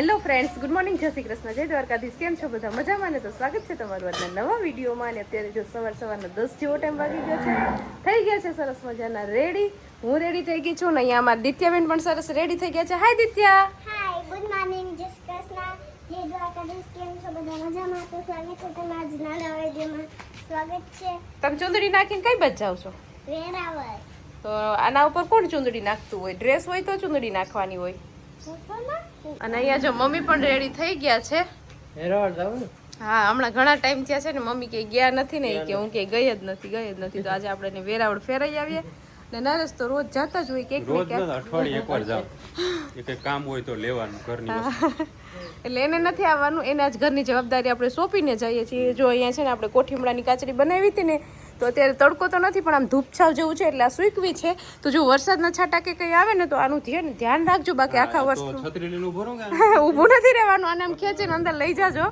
Hello friends good morning જય શ્રી કૃષ્ણ જય દ્વારકાધીશ કેમ છો બધા? મજામાં ને? તો સ્વાગત છે તમારું આજના નવા વિડીયોમાં. અને અત્યારે જો સવાર સવારના દસ જેવો ટાઈમ વાગી ગયો છે. થઈ ગયા છે સરસ મજાના. રેડી હું રેડી થઈ ગઈ છું ને અહીંયા અમારા દિત્યાબેન પણ સરસ રેડી થઈ ગયા છે. હાય દિત્યા! હાય ગુડ મોર્નિંગ જય શ્રી કૃષ્ણ જય દ્વારકાધીશ કેમ છો બધા? મજામાં? તો સ્વાગત છે તમારા આજના નવા વિડીયોમાં. સ્વાગત છે. તમે ચૂંદડી નાખીને કઈ બાજ જાવ છો? વેરાવળ. તો આના ઉપર કોણ ચુંદડી નાખતું હોય? ડ્રેસ હોય તો ચુંદડી નાખવાની હોય. અને અહીંયા જો મમ્મી પણ રેડી થઈ ગયા છે. હા હમણાં ઘણા ટાઈમ થયા છે ને મમ્મી કે ગયા નથી ને કે હું કે ગઈ જ નથી ગઈ જ નથી. તો આજે આપણે વેરાવળ ફેરાઈ આવીએ. ને નરેશ તો રોજ જતા જ હોય કે રોજ અઠવાડિયે એકવાર જાવ કંઈ કામ હોય તો લેવાનું ઘરની એટલે એને નથી આવવાનું. એને આજ ઘરની જવાબદારી આપણે સોંપીને જઈએ છીએ. જો અહીંયા છે ને આપણે કોઠીમડાની કાચરી બનાવી હતી ને તો અત્યારે તડકો તો નથી પણ આમ ધૂપછાવ જેવું છે એટલે આ સૂકવી છે. તો જો વરસાદના છાંટા કે કંઈ આવે ને તો આનું ધ્યાન ધ્યાન રાખજો બાકી આખા વર્ષ ઊભું નથી રહેવાનું આને આમ ખેંચીને અંદર લઈ જાજો.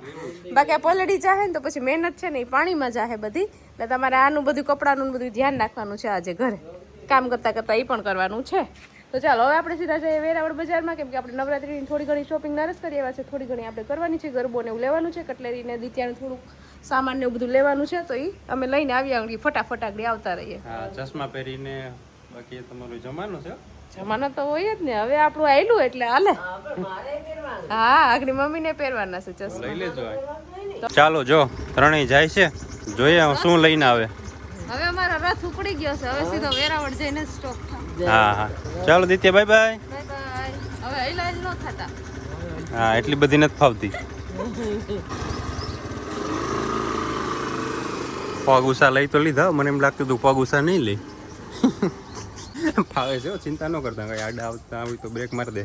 બાકી આ પલળી જાહે ને તો પછી મહેનત છે ને એ પાણીમાં જાહે બધી. એટલે તમારે આનું બધું કપડાનું ને બધું ધ્યાન રાખવાનું છે આજે ઘરે. કામ કરતાં કરતાં એ પણ કરવાનું છે. તો ચાલો હવે આપણે સીધા જઈએ વેરાવળ બજારમાં કેમ કે આપણે નવરાત્રીની થોડી ઘણી શોપિંગ નરસ કરી એવા છે થોડી ઘણી આપણે કરવાની છે ગરબો ને એવું લેવાનું છે કટલેરીને દિત્યાને થોડુંક સામાન ને એવું બધું લેવાનું છે તો એ અમે લઈને આવી આંગળી ફટાફટ આગળ આવતા રહીએ. હા ચશ્મા પહેરીને બાકી તમારું જમાનું છે જમાના તો હોય જ ને હવે આપણું આયલું એટલે હાલે. હા આગળ મમ્મી ને પહેરવાના છે ચશ્મા. લઈ લેજો ચાલો જો ત્રણેય જાય છે. જોઈએ હવે શું લઈને આવે. હવે અમારો રથ ઉપડી ગયો છે હવે સીધો વેરાવળ જઈને સ્ટોપ થાય. હા હા. ચાલો દિત્ય બાય બાય. હા એટલી બધી નથી ફાવતી. પગ ઉષા લઈ તો લીધા મને એમ લાગતું હતું પગ ઉષા નહીં લઈ ફાવે છે ચિંતા ન કરતા કઈ આડા આવતા આવી તો બ્રેક મારી દે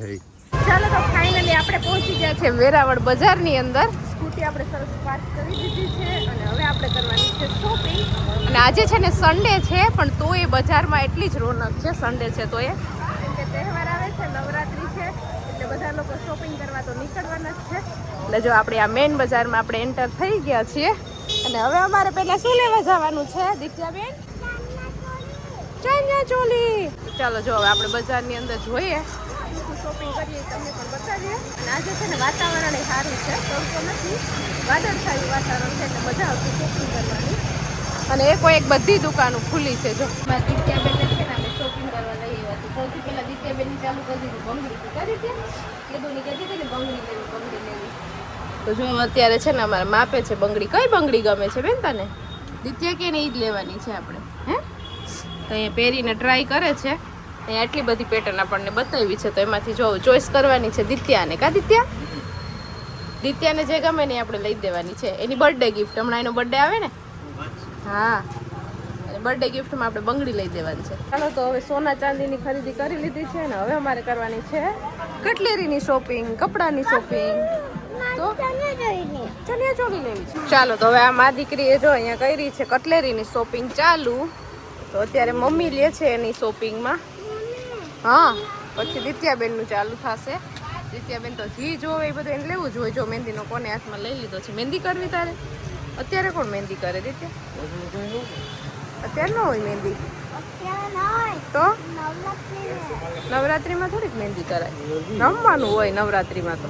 ચાલો તો ફાઇનલી આપણે પહોંચી ગયા છે વેરાવળ બજારની અંદર. સ્કૂટી આપણે સરસ પાર્ક કરી દીધી છે અને હવે આપણે કરવાની છે શોપિંગ અને આજે છે ને સન્ડે છે પણ તો એ બજારમાં એટલી જ રોનક છે સન્ડે છે તો એ. કે તહેવાર આવે છે નવરાત્રી છે એટલે બધા લોકો શોપિંગ કરવા તો નીકળવાના જ છે. એટલે જો આપણે આ મેઇન બજારમાં આપણે એન્ટર થઈ ગયા છીએ. અને હવે અમારે પહેલા શું લેવા જવાનું છે. દીક્ષાબેન ચણિયા ચોલી. ચાલો જો હવે આપણે બજારની અંદર જોઈએ. શોપિંગ કરીએ તમને પણ બતાવીએ. અને આજે છે ને વાતાવરણ એ સારું છે તડકો નથી. વાદળછાયું વાતાવરણ છે એટલે મજા આવતી શોપિંગ કરવાની. અને એ કોઈ એક બધી દુકાનો ખુલ્લી છે જો. મારા દિત્યાબેનને છે ને શોપિંગ કરવા લઈ આવ્યા સૌથી પહેલા દિત્યાબેનની ચાલુ કરી દીધું બંગડી કરી દે કીધું કહેતી હતી ને બંગડી લેવી બંગડી લેવી. તો જો અત્યારે છે ને અમારે માપે છે બંગડી. કઈ બંગડી ગમે છે બેન તને? દિત્યા કે ને એ જ લેવાની છે આપણે હે? તો અહીંયા પહેરીને ટ્રાય કરે છે. અહીંયા એટલી બધી પેટર્ન આપણને બતાવી છે, તો એમાંથી જો ચોઈસ કરવાની છે દિત્યાને. કા દિત્યા? દિત્યાને જે ગમે ને આપણે લઈ દેવાની છે. એની બર્થડે ગિફ્ટ હમણાં એનો બર્થડે આવે ને? હા. બર્થડે ગિફ્ટમાં આપણે બંગડી લઈ દેવાની છે. ચાલો તો હવે સોના ચાંદીની ખરીદી કરી લીધી છે ને હવે અમારે કરવાની છે કટલેરીની શોપિંગ કપડાની શોપિંગ તો ચણિયા ચોળી લેવી છે. ચાલો તો હવે આ મા દીકરીએ જો અહીંયા કરી છે કટલેરીની શોપિંગ ચાલુ. તો અત્યારે મમ્મી લે છે એની શોપિંગમાં હા, પછી દિત્યાબેનનું ચાલુ થશે. દિત્યાબેન તો જી જોવે, એ બધું એને લેવું જ હોય. જો મહેંદીનો કોને હાથમાં લઈ લીધો છે. મહેંદી કરવી તારે? અત્યારે કોણ મહેંદી કરે, દિત્યા? અત્યારે ન હોય મહેંદી? તો? નવરાત્રી નવરાત્રીમાં થોડીક મહેંદી કરાય. રમવાનું હોય નવરાત્રીમાં તો.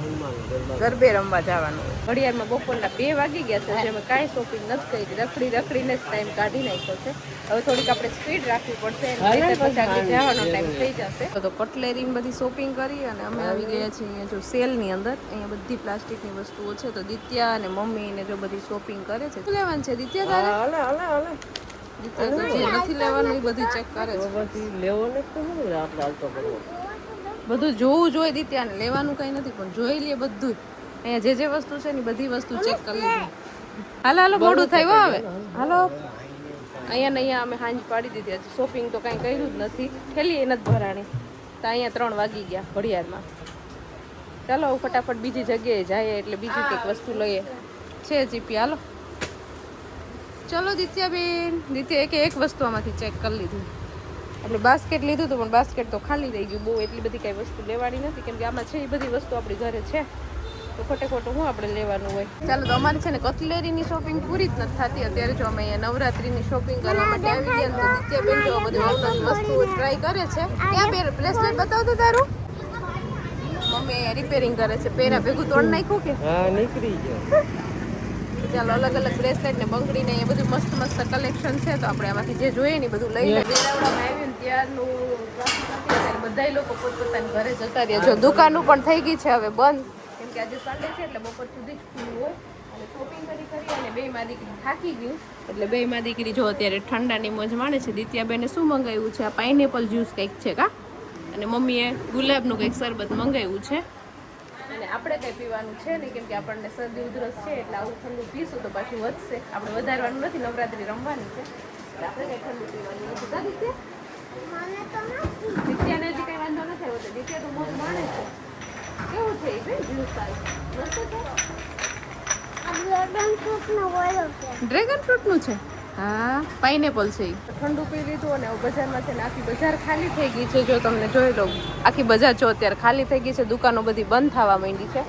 ગરબે રમવા જવાનું હોય. ઘડિયાળમાં બપોરના બે વાગી ગયા છે જેમાં કાંઈ શોપિંગ નથી કરી રખડી રખડીને જ ટાઈમ કાઢી નાખ્યો છે. હવે થોડીક આપણે સ્પીડ રાખવી પડશે પછી આગળ જવાનો ટાઈમ થઈ જશે. તો કટલેરી બધી શોપિંગ કરી અને અમે આવી ગયા છીએ અહીંયા જો સેલની અંદર. અહીંયા બધી પ્લાસ્ટિકની વસ્તુઓ છે તો દિત્યા અને મમ્મી ને જો બધી શોપિંગ કરે છે. શું લેવાનું છે દિત્યા તારે? હાલે હાલે હાલે. દિત્યા તો જે નથી લેવાનું બધું ચેક કરે છે. લેવો ને તો શું આપણે હાલતો કરવો? બધું જોવું જોઈએ દિત્યાને લેવાનું કઈ નથી પણ જોઈ લઈએ બધું અહીંયા જે જે વસ્તુ છે ને બધી વસ્તુ ચેક કરી લીધી. હાલો હાલો, મોડું થયું હવે. હાલો. અહીંયા ને અહીંયા અમે હાંજ પાડી દીધી હતી શોપિંગ તો કાંઈ કર્યું જ નથી. ઠેલી એ નથી ભરાણી. તો અહીંયા ત્રણ વાગી ગયા ઘડિયાળમાં. ચાલો ફટાફટ બીજી જગ્યાએ જઈએ એટલે બીજી કંઈક વસ્તુ લઈએ. છે જીપી, હાલો. ચલો, દિત્યાબેન. દિત્યા એક એક વસ્તુ આમાંથી ચેક કરી લીધી. એટલે બાસ્કેટ લીધું હતું, પણ બાસ્કેટ તો ખાલી રહી ગયું. બહુ એટલી બધી કાંઈ વસ્તુ લેવાની નથી. કેમ કે આમાં છે એ બધી વસ્તુ આપણી ઘરે છે. તો ખોટે ખોટું શું આપણે લેવાનું હોય? ચાલો તો અમારે છે ને કટલેરીની શોપિંગ પૂરી જ નથી થતી. અત્યારે જો અમે અહીંયા નવરાત્રીની શોપિંગ કરવા માટે આવી ગયા તો દિત્યાબેન જો બધી અવનવી વસ્તુઓ ટ્રાય કરે છે. ત્યાં બેર બ્રેસલેટ બતાવતો તારું? મમ્મી રિપેરિંગ કરે છે. પેરા ભેગું તોડ નાખ્યું કે? હા નીકળી ગયો. ચાલો અલગ અલગ બ્રેસલેટ ને બંગડી ને એ બધું મસ્ત મસ્ત કલેક્શન છે. તો આપણે આમાંથી જે જોઈએ ને એ બધું લઈ લઈએ ત્યારનું ત્યારે બધા લોકો પોતપોતાના ઘરે જતા રહ્યા. જો દુકાનો પણ થઈ ગઈ છે હવે બંધ. કે આજે સન્ડે છે એટલે બપોર સુધી જ ખુલ્લું હોય. અને શોપિંગ કરી કરી અને બે માં દીકરી થાકી ગયું. એટલે બે માં દીકરી જો અત્યારે ઠંડાની મોજ માણે છે દિત્યાબેને શું મંગાવ્યું છે? આ પાઇનેપલ જ્યુસ કંઈક છે કા? અને મમ્મીએ ગુલાબનું કંઈક શરબત મંગાવ્યું છે. અને આપણે કંઈ પીવાનું છે નહીં કેમ કે આપણને શરદી ઉધરસ છે એટલે આવું ઠંડુ પીશું તો પાછું વધશે. આપણે વધારવાનું નથી નવરાત્રી રમવાની છે. એટલે આપણે કંઈ ઠંડુ પીવાનું નથી. કા દીત્યા? મને દિત્યાને હજી કંઈ વાંધો નથી આવ્યો દીત્યા તો મોજ માણે છે. કેવું છે ડ્રેગન ફ્રૂટનો છે? હા પાઇનેપલ છે. ઠંડુ પી લીધું અને બજારમાં છે ને આખી બજાર ખાલી થઈ ગઈ છે. જો તમને જોઈ લો આખી બજાર જો અત્યારે ખાલી થઈ ગઈ છે. દુકાનો બધી બંધ થવા માંડી છે.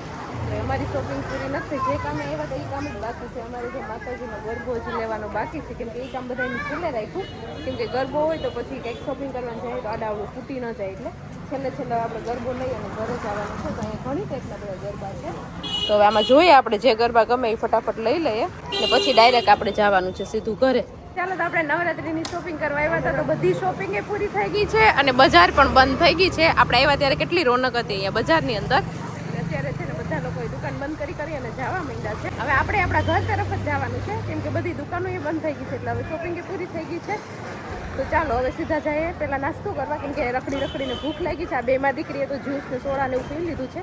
અમારી શોપિંગ પૂરી નથી. જે કામે એવા તો એ કામ જ બાકી છે. અમારે જે માતાજીનો ગરબો જ લેવાનો બાકી છે. કેમ કે એ કામ બધાને છેલ્લે રાખ્યું. કેમ કે ગરબો હોય તો પછી કંઈક શોપિંગ કરવાનું જાય તો આડાવડું ફૂટી ન જાય એટલે. છેલ્લે છેલ્લે આપણે ગરબો લઈ અને ઘરે જવાનું છે તો અહીંયા ઘણી ટાઈપના બધા ગરબા છે. તો હવે આમાં જોઈએ આપણે જે ગરબા ગમે એ ફટાફટ લઈ લઈએ ને પછી ડાયરેક્ટ આપણે જવાનું છે સીધું ઘરે. ચાલો તો આપણે નવરાત્રીની શોપિંગ કરવા આવ્યા હતા તો બધી શોપિંગ એ પૂરી થઈ ગઈ છે અને બજાર પણ બંધ થઈ ગઈ છે. આપણે આવ્યા ત્યારે કેટલી રોનક હતી અહીંયા બજારની અંદર. અને અત્યારે છે ને બધા લોકોએ દુકાન બંધ કરી કરી અને જવા માંડ્યા છે. હવે આપણે આપણા ઘર તરફ જ જવાનું છે કેમ કે બધી દુકાનો એ બંધ થઈ ગઈ છે એટલે હવે શોપિંગ એ પૂરી થઈ ગઈ છે. તો ચાલો, હવે સીધા જઈએ. પહેલાં નાસ્તો કરવા, કેમ કે રખડી રખડીને ભૂખ લાગી છે. આ બેમાં દીકરીએ તો જ્યુસ ને એવું પી લીધું છે.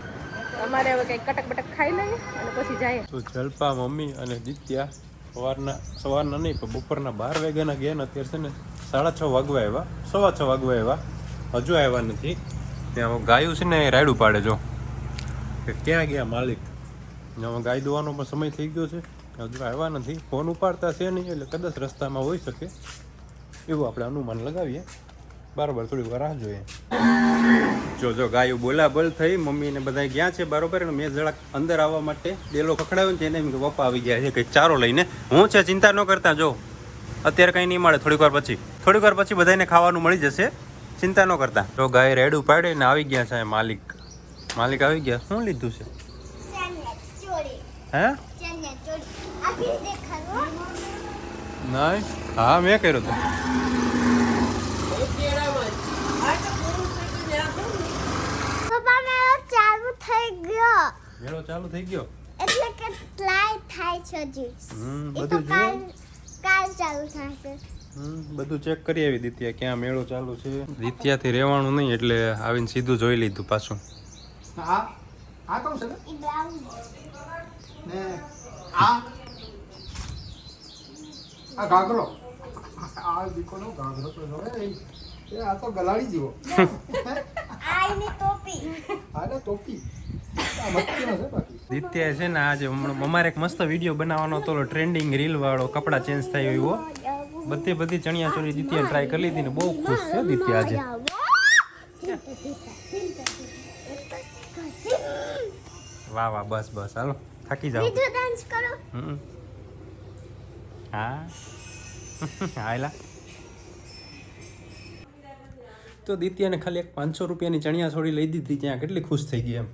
અમારે હવે કંઈક કટક બટક ખાઈ લઈએ અને પછી જઈએ. તો જલપા, મમ્મી અને દિત્યા સવારના સવારના નહીં, પણ બપોરના બાર વાગ્યાના ગયા ને અત્યારે છે ને સાડા છ વાગવા આવ્યા. સવા છ વાગવા આવ્યા. હજુ આવ્યા નથી. ત્યાં ગાયું છે ને એ રાયડું પાડે જો. કે ક્યાં ગયા માલિક? હવે ગાય દોવાનો પણ સમય થઈ ગયો છે. હજુ આવ્યા નથી. ફોન ઉપાડતા છે નહીં, એટલે કદાચ રસ્તામાં હોઈ શકે. એવું આપણે અનુમાન લગાવીએ. બરાબર થોડી વાર રાહ જોઈએ. જો જો ગાયું બોલાબોલ થઈ મમ્મી ને બધા ગયા છે બરોબર મેં જરાક અંદર આવવા માટે ડેલો ખખડાવ્યો ને એને એમ કે પપ્પા આવી ગયા છે કંઈક ચારો લઈને. હું છે ચિંતા ન કરતા જો. અત્યારે કંઈ નહીં મળે થોડીક વાર પછી. થોડીક વાર પછી બધાને ખાવાનું મળી જશે. ચિંતા ન કરતા. જો ગાય રેડું પાડે ને આવી ગયા છે માલિક. માલિક આવી ગયા. શું લીધું છે? હે? નહીં? હા મેં કર્યો તો. ચાલુ થઈ ગયો. મેળો ચાલુ થઈ ગયો? એટલે કે ટ્રાય થાય છે હમ બધું કાલ કાલ ચાલુ થશે. બધું ચેક કરી આવી દિત્યા ક્યાં મેળો ચાલુ છે. દિત્યાથી રહેવાનું નહીં એટલે આવીને સીધું જોઈ લીધું પાછું. હા? આ કોણ છે. ને આ? આ ઘાઘરો આ દીકોનો ઘાઘરો તો એ એ આ તો ગલાડી જેવો આ ટોપી. આ ને ટોપી. આ મસ્તી છે બાકી. દિત્યા છે ને આજે અમારે એક મસ્ત વીડિયો બનાવવાનો હતો ટ્રેન્ડિંગ રીલ વાળો કપડા ચેન્જ થાય એવો બધી બધી ચણિયા ચોળી દિત્યા ટ્રાય કરી લીધી ને બહુ ખુશ છે દિત્ય આજે. વાહ વાહ બસ બસ. હાલો થાકી જાઓ. બીજું ડાન્સ કરો. હમ. હા. હાયલા તો દિત્યાને ખાલી એક પાંચસો રૂપિયાની ચણિયા છોડી લઈ દીધી ત્યાં કેટલી ખુશ થઈ ગઈ એમ.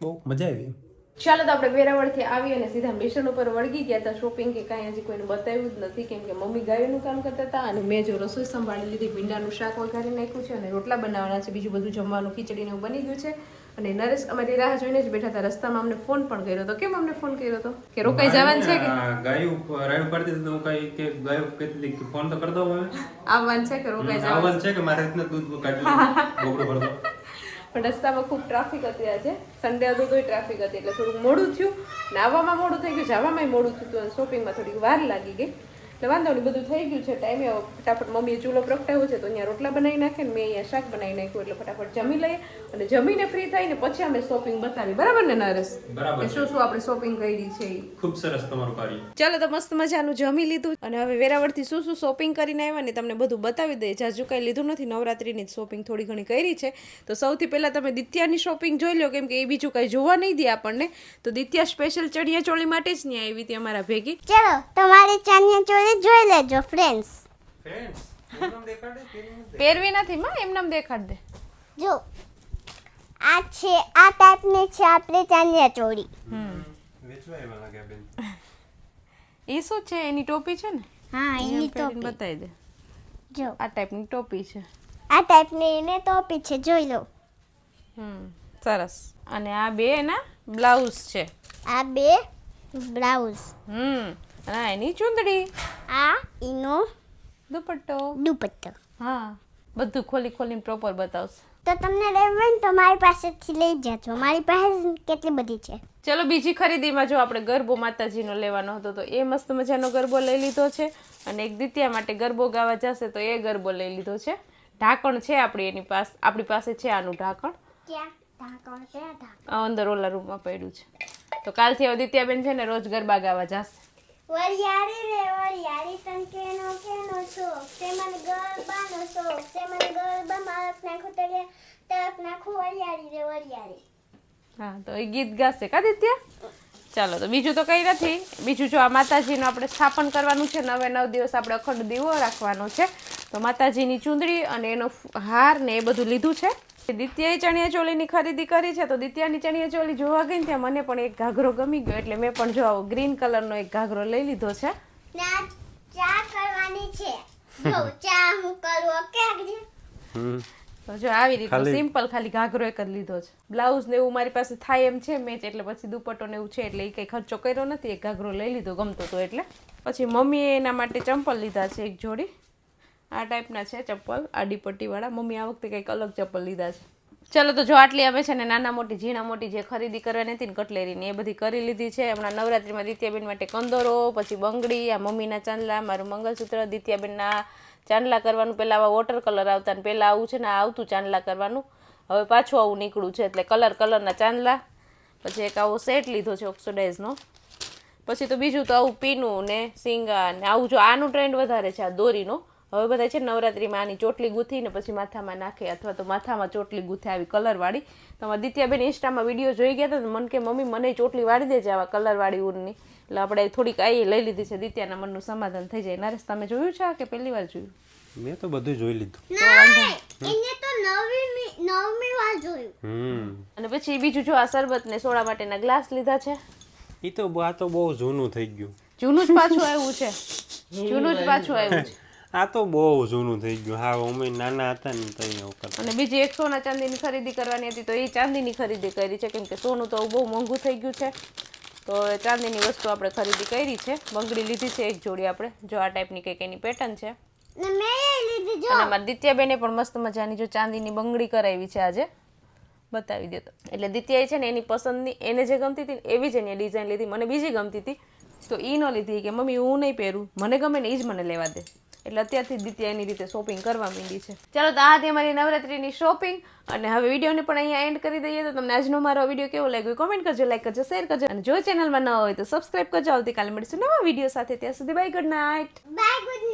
બહુ મજા આવી. ચાલો તો આપણે વેરાવળથી આવી અને સીધા મિશન ઉપર વળગી ગયા હતા શોપિંગ કે કાંઈ હજી કોઈને બતાવ્યું જ નથી કેમ કે મમ્મી ગાયોનું કામ કરતા હતા અને મેં જો રસોઈ સંભાળી લીધી ભીંડાનું શાક વઘારી નાખ્યું છે અને રોટલા બનાવવાના છે બીજું બધું જમવાનું ખીચડીને એવું બની ગયું છે. અને નરેશ અમારી રાહ જોઈને જ બેઠા હતા. રસ્તામાં અમને ફોન પણ કર્યો હતો. કેમ અમને ફોન કર્યો હતો? કે રોકાઈ જવાનું છે કે? ગાયું રાઈડ પાડી દીધું હું કઈ કે ગાયું કહેતી હતી કે ફોન તો કરી દો હવે આવવાનું છે કે રોકાઈ જવાનું? આવવાનું છે કે મારે રીતના દૂધ કાઢી ગોબડો ભરતો. પણ રસ્તામાં ખૂબ ટ્રાફિક હતી આજે. સન્ડે હતું તોય ટ્રાફિક હતી. એટલે થોડુંક મોડું થયું. નાવામાં મોડું થઈ ગયું. જવામાં મોડું થયું હતું અને શોપિંગમાં થોડીક વાર લાગી ગઈ. એટલે વાંધો નહીં બધું થઈ ગયું છે ટાઈમે ફટાફટ મમ્મીએ ચૂલો પ્રગટાવ્યો છે તો અહીંયા રોટલા બનાવી નાખે ને મેં અહીંયા શાક બનાવી નાખ્યું એટલે ફટાફટ જમી લઈએ અને જમીને ફ્રી થઈને પછી અમે શોપિંગ બતાવી બરાબર ને નરેશ? બરાબર શું શું આપણે શોપિંગ કરી છે? ઈ. ખૂબ સરસ તમારું કાર્ય. ચાલો તો મસ્ત મજાનું જમી લીધું અને હવે વેરાવળથી શું શું શોપિંગ કરીને આવ્યા ને તમને બધું બતાવી દઈએ. જાજુ કાંઈ લીધું નથી નવરાત્રિની જ શોપિંગ થોડી ઘણી કરી છે. તો સૌથી પહેલાં તમે દિત્યાની શોપિંગ જોઈ લો કેમ કે એ બીજું કાંઈ જોવા નહીં દે આપણને. તો દિત્યા સ્પેશિયલ ચણિયા ચોળી માટે જ નહીં આવી હતી અમારા ભેગી. ચલો તમારી ચણિયા ચોળી જોઈ લેજો ફ્રેન્ડ્સ પહેરવી નથી માં એમ નામ દેખાડ દે જો આ છે આ ટાઈપની છે આપણે ચાંદિયા ચોળી. એ શું છે? એની ટોપી છે ને? હા એની ટોપી. બતાવી દે. જો. આ ટાઈપની ટોપી છે. આ ટાઈપની એને ટોપી છે જોઈ લો. હમ સરસ. અને આ બે એના બ્લાઉઝ છે. આ બે બ્લાઉઝ. હમ. અને એની ચૂંદડી? આ એનો દુપટ્ટો? દુપટ્ટો. હા. બધું ખોલી ખોલીને પ્રોપર બતાવશે. તો તમને લેવું તો મારી પાસેથી લઈ જજો. મારી પાસે કેટલી બધી છે. ચલો બીજી ખરીદીમાં જો આપણે ગરબો માતાજીનો લેવાનો હતો તો એ મસ્ત મજાનો ગરબો લઈ લીધો છે. અને એક દ્વિતીયા માટે ગરબો ગાવા જશે તો એ ગરબો લઈ લીધો છે. ઢાંકણ છે આપણી એની પાસે આપણી પાસે છે આનું ઢાંકણ. ક્યાં? ઢાંકણ ક્યાં ઢાંકણ? અંદર ઓલા રૂમમાં પડ્યું છે. તો કાલથી હવે દિત્યાબેન છે ને રોજ ગરબા ગાવા જશે. વરિયાળી રે, વરિયાળી તન કેનો કેનો શોખ? તે મને ગરબાનો શોખ, તે મને ગરબામાં અરક નાખું તરે નાખું વરિયાળી રે, વરિયાળી. હા, તો એ ગીત ગાશે કા દિત્યા? ચાલો, તો બીજું તો કંઈ નથી. બીજું જો આ માતાજીનું આપણે સ્થાપન કરવાનું છે, નવે નવ દિવસ આપણે અખંડ દીવો રાખવાનો છે. તો માતાજીની ચૂંદડી અને એનો હાર ને એ બધું લીધું છે. દિત્યાએ ચણિયા ચોલીની ખરીદી કરી છે તો દિત્યાની ચણિયા ચોલી જોવા ગઈ ને ત્યાં મને પણ એક ઘાઘરો ગમી ગયો એટલે મેં પણ જો ગ્રીન કલરનો એક ઘાઘરો લઈ લીધો છે. ચા કરવાની છે. જો ચા હું કરું તો જો આવી રીતે સિમ્પલ ખાલી ઘાઘરો એક જ લીધો છે. બ્લાઉઝ ને એવું મારી પાસે થાય એમ છે મેચ એટલે પછી દુપટ્ટો ને એવું છે એટલે એ કંઈ ખર્ચો કર્યો નથી એક ઘાઘરો લઈ લીધો ગમતો તો એટલે. પછી મમ્મીએ એના માટે ચંપલ લીધા છે એક જોડી. આ ટાઈપના છે ચપ્પલ આડી પટ્ટીવાળા મમ્મી આ વખતે કંઈક અલગ ચપ્પલ લીધા છે. ચલો તો જો આટલી આવે છે ને નાના મોટી, ઝીણા મોટી જે ખરીદી કરવાની હતી ને કટલેરીની એ બધી કરી લીધી છે. હમણાં નવરાત્રિમાં દિત્યાબેન માટે કંદોરો, પછી બંગડી, આ મમ્મીના ચાંદલા, મારું મંગલસૂત્ર દિત્યાબેનના ચાંદલા કરવાનું. પહેલાં આવા વોટર કલર આવતા ને પહેલાં આવું છે ને આવતું ચાંદલા કરવાનું. હવે પાછું આવું નીકળ્યું છે એટલે કલર કલરના ચાંદલા. પછી એક આવો સેટ લીધો છે ઓક્સોડાઇઝનો પછી તો બીજું તો આવું પીનું ને સિંગા ને આવું જો આનું ટ્રેન્ડ વધારે છે, આ દોરીનો. હવે બધા છે નવરાત્રિમાં આની ચોટલી ગૂંથીને પછી માથામાં નાખે અથવા તો માથામાં ચોટલી ગૂંથે આવી કલરવાળી તો અમારા દિત્યાબેન ઇન્સ્ટામાં વીડિયો જોઈ ગયા હતા તો મન કે મમ્મી મને ચોટલી વાળી દેજે આવા કલરવાળી ઊનની. એટલે આપણે થોડીક આ લઈ લીધી છે. દિત્યાના મનનું સમાધાન થઈ જાય. નરેશ તમે જોયું છે કે પહેલી વાર જોયું? મેં તો બધું જોઈ લીધું. એને તો નવમી નવમી વાર જોયું. અને પછી બીજું જો આ શરબત ને સોડા માટેના ગ્લાસ લીધા છે. એ તો આ તો બહુ જૂનું થઈ ગયું. જૂનું જ પાછું આવ્યું છે. જૂનું જ પાછું આવ્યું છે. આ તો બહુ જૂનું થઈ ગયું. હા અમે નાના હતા ને તો એવું કરતા અને બીજી એક સોના ચાંદીની ખરીદી કરવાની હતી તો એ ચાંદીની ખરીદી કરી છે. કેમ કે સોનું તો બહુ મોંઘું થઈ ગયું છે. તો ચાંદીની વસ્તુ આપણે ખરીદી કરી છે. બંગડી લીધી છે એક જોડી આપણે. જો આ ટાઈપની કંઈક એની પેટર્ન છે. અને અમારી દિત્યાબેને પણ મસ્ત મજાની જો ચાંદીની બંગડી કરાવી છે આજે. બતાવી દેતો એટલે દિત્યાએ છે ને એની પસંદની એને જે ગમતી હતી એવી જ એની ડિઝાઇન લીધી. મને બીજી ગમતી હતી. તો એ ન લીધી કે મમ્મી હું નહીં પહેરું. મને ગમે ને એ જ મને લેવા દે. એટલે અત્યારથી દિત્યા એની રીતે શોપિંગ કરવા માંડી છે. ચાલો તો આ હતી અમારી નવરાત્રીની શોપિંગ અને હવે વિડીયોને પણ અહીંયા એન્ડ કરી દઈએ તો તમને આજનો મારો વીડિયો કેવો લાગ્યો કોમેન્ટ કરજો લાઈક કરજો શેર કરજો અને જો ચેનલમાં ન હોય તો સબસ્ક્રાઈબ કરજો. આવતીકાલે મળીશું નવા વીડિયો સાથે. ત્યાં સુધી bye good night bye good